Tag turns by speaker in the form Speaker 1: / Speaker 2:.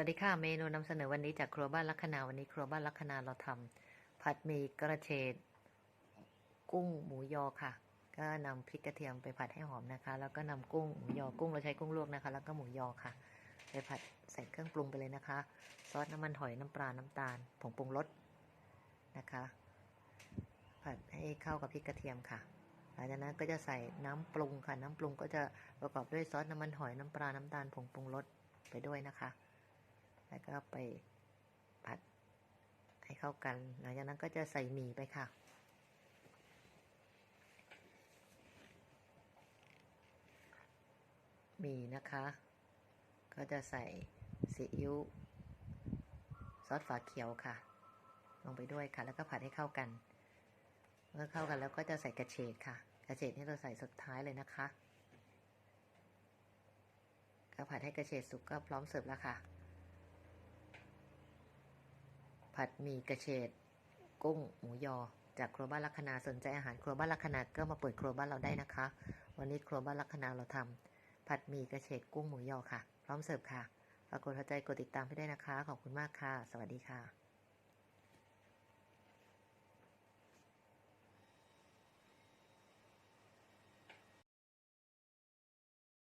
Speaker 1: วัสดีค่ะ เมนูนำเสนอวันนี้จากครัวบ้านลัคนาวันนี้ครัวบ้านลัคนาเราทำผัดหมี่กระเฉดกุ้งหมูยอค่ะ ก็นำพริกกระเทียมไปผัดให้หอมนะคะ แล้วก็นำกุ้งหมูยอกุ้งเราใช้กุ้งลวกนะคะ แล้วก็หมูยอค่ะ ไปผัดใส่เครื่องปรุงไปเลยนะคะ ซอสน้ำมันหอยน้ำปลาน้ำตาลผงปรุงรสนะคะ ผัดให้เข้ากับพริกกระเทียมค่ะหลังจากนั้นก็จะใส่น้ำปรุงค่ะ น้ำปรุงก็จะประกอบด้วยซอสน้ำมันหอยน้ำปลาน้ำตาลผงปรุงรสไปด้วยนะคะ แล้วก็ไปผัดให้เข้ากัน หลังจากนั้นก็จะใส่หมี่ไปค่ะ หมี่นะคะ ก็จะใส่ซีอิ๊วซอสฝาเขียวค่ะ ลงไปด้วยค่ะ แล้วก็ผัดให้เข้ากัน เมื่อเข้ากันแล้วก็จะใส่กระเฉดค่ะ กระเฉดนี่เราใส่สุดท้ายเลยนะคะก็ผัดให้กระเฉดสุกก็พร้อมเสิร์ฟแล้วค่ะ ผัดหมี่กระเฉดกุ้งหมูยอ จากครัวบ้านลัคนาสนใจอาหารครัวบ้านลัคนาก็มาเปิดครัวบ้านเราได้นะคะ วันนี้ครัวบ้านลัคนาเราทำผัดหมี่กระเฉดกุ้งหมูยอค่ะ พร้อมเสิร์ฟค่ะฝากกดหัวใจกดติดตามให้ได้นะคะ ขอบคุณมากค่ะ สวัสดีค่ะ